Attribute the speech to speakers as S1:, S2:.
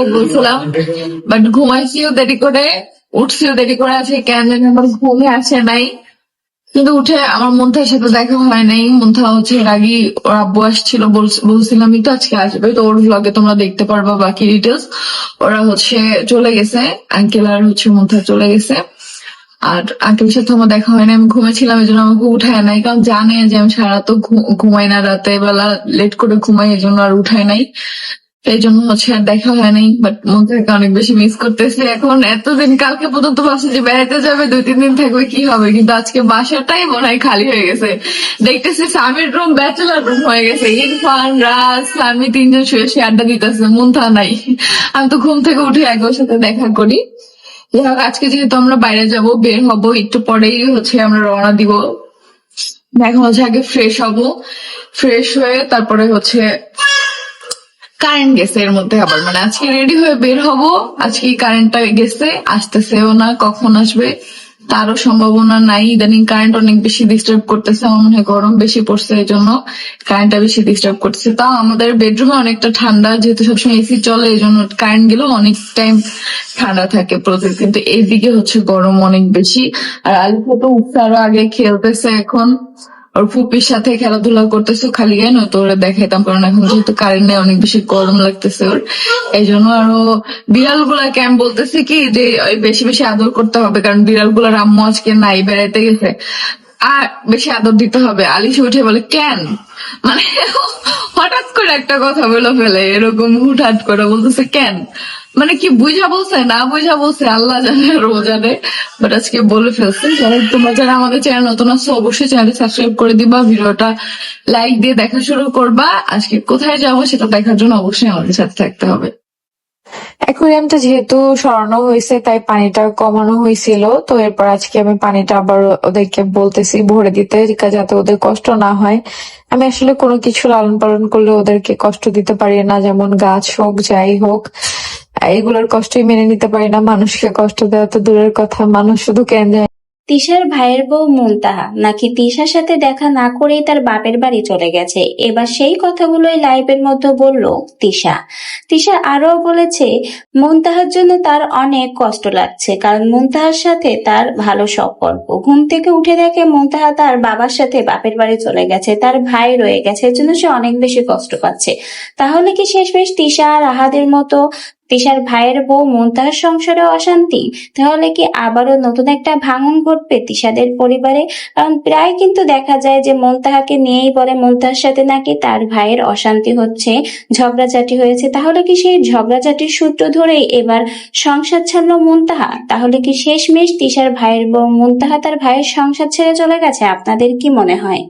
S1: বলছিলাম বাট ঘুমাইছিও দেরি করে, উঠছিও দেরি করে আছে কেন জানি আমার ঘুমে আসে নাই। কিন্তু উঠে আমার মন্থার সাথে দেখা হয় নাই। মন্থা হচ্ছে এর আগে ওর আব্বু আসছিল, বলছ- বলছিলামই তো আজকে আসবে, তো ওর ব্লগে তোমরা দেখতে পারবা বাকি ডিটেলস ওরা হচ্ছে চলে গেছে আঙ্কেল আর হচ্ছে মন্থা চলে গেছে। আর আঙ্কেলের সাথে আমার দেখা হয় না আমি ঘুমেছিলাম এই জন্য আমাকে উঠায় নাই, কারণ জানে যে আমি সারা তো ঘুমাই না রাতে বেলা লেট করে ঘুমাই এই জন্য আর উঠায় নাই। এই জন্য হচ্ছে আর দেখা হয় নাই বাট মন্থাকে অনেক বেশি মিস করতেছি। এখন এতদিন কালকে পর্যন্ত ভাবছি যে বেড়াতে যাবে দুই তিন দিন থাকবে কি হবে? কিন্তু আজকে বাসাটাই মনে হয় খালি হয়ে গেছে। দেখতেছি স্বামীর রুম ব্যাচেলার রুম হয়ে গেছে। ইরফান রাজ স্বামী তিনজন শুয়ে শুয়ে আড্ডা দিতেছে মন্থা নাই। আমি তো ঘুম থেকে উঠে একবার সাথে দেখা করি। যাই হোক, আজকে যেহেতু আমরা বাইরে যাব বের হব একটু পরেই হচ্ছে আমরা রওনা দিব। দেখা হচ্ছে আগে ফ্রেশ হব। ফ্রেশ হয়ে তারপরে হচ্ছে কারেন্ট গেছে এর মধ্যে আবার। মানে আজকে রেডি হয়ে বের হব। আজকে কারেন্টটা গেছে, আসতেছেও না, কখন আসবে তারও সম্ভাবনা নাই। ইদানিং কারেন্ট অনেক বেশি ডিস্টার্ব করতেছে, আমার মনে হয় গরম বেশি পড়ছে এই জন্য কারেন্টটা বেশি ডিস্টার্ব করতেছে। তাও আমাদের বেডরুমে অনেকটা ঠান্ডা, যেহেতু সবসময় এসি চলে এই জন্য কারেন্ট গেলেও অনেক টাইম ঠান্ডা থাকে প্রচুর। কিন্তু এইদিকে হচ্ছে গরম অনেক বেশি। আর আলিফা তো উঠছে আরও আগে খেলতেছে এখন। ওর ফুপির সাথে খেলাধুলা করতেছো, খালি কেন? তো ওরা দেখাইতাম, কারণ এখন যেহেতু কারেন্ট নেই, অনেক বেশি গরম লাগতেছে ওর। এই জন্য আরও বিড়াল গুলাকে আমি বলতেছি কি, যে বেশি বেশি আদর করতে হবে, কারণ বিড়ালগুলার আম্মু আজকে নাই, বেড়াইতে গেছে। আর বেশি আদর দিতে হবে। আলিশ উঠে বলে, কেন? মানে করে একটা কথা বলে ফেলে, এরকম হুটহাট করে বলতেছে, কেন? মানে কি বুঝা বলছে, না বুঝা বলছে, আল্লাহ জানে আর ও জানে বাট আজকে বলে ফেলছে। যারা তোমরা যারা আমাদের চ্যানেল নতুন আছো, অবশ্যই চ্যানেল সাবস্ক্রাইব করে দিবা, ভিডিওটা লাইক দিয়ে দেখা শুরু করবা। আজকে কোথায় যাব সেটা দেখার জন্য অবশ্যই আমাদের সাথে থাকতে হবে।
S2: অ্যাকুয়ারিয়ামটা যেহেতু সরানো হয়েছে, তাই পানিটা কমানো হয়েছিল। তো এরপর আজকে আমি পানিটা আবার ওদেরকে বলতেছি, ভরে দিতে, যাতে ওদের কষ্ট না হয়। আমি আসলে কোনো কিছু লালন পালন করলে ওদেরকে কষ্ট দিতে পারি না, যেমন গাছ হোক, যাই হোক। এগুলোর কষ্টই মেনে নিতে পারি না। মানুষকে কষ্ট দেওয়া তো দূরের কথা। মানুষ শুধু কেন
S3: তিশার ভাইয়ের বউ মুনতাহা। নাকি তিশার সাথে দেখা না করেই তার বাপের বাড়ি চলে গেছে? এবার সেই কথাগুলোই লাইভের মধ্যে বলল তিশা। তিশা আরও বলেছে, মুনতাহার জন্য তার অনেক কষ্ট লাগছে, কারণ মুনতাহার সাথে তার ভালো সম্পর্ক। ঘুম থেকে উঠে দেখে মুনতাহা তার বাবার সাথে বাপের বাড়ি চলে গেছে, তার ভাই রয়ে গেছে, এর জন্য সে অনেক বেশি কষ্ট পাচ্ছে। তাহলে কি শেষমেশ তিশা আর আহাদের মতো তিশার ভাইয়ের বউ মুনতাহার সংসারে অশান্তি। তাহলে কি আবারও নতুন একটা ভাঙন ঘটবে তিশাদের পরিবারে? কারণ প্রায় কিন্তু দেখা যায় যে মন্তাহাকে নিয়েই বলে মন্তাহার সাথে নাকি তার ভাইয়ের অশান্তি হচ্ছে, ঝগড়াঝাটি হয়েছে। তাহলে কি সেই ঝগড়াঝাটির সূত্র ধরেই এবার সংসার ছাড়লো মুনতাহা? তাহলে কি শেষমেশ তিশার ভাইয়ের বউ মুনতাহা তার ভাইয়ের সংসার ছেড়ে চলে গেছে? আপনাদের কি মনে হয়?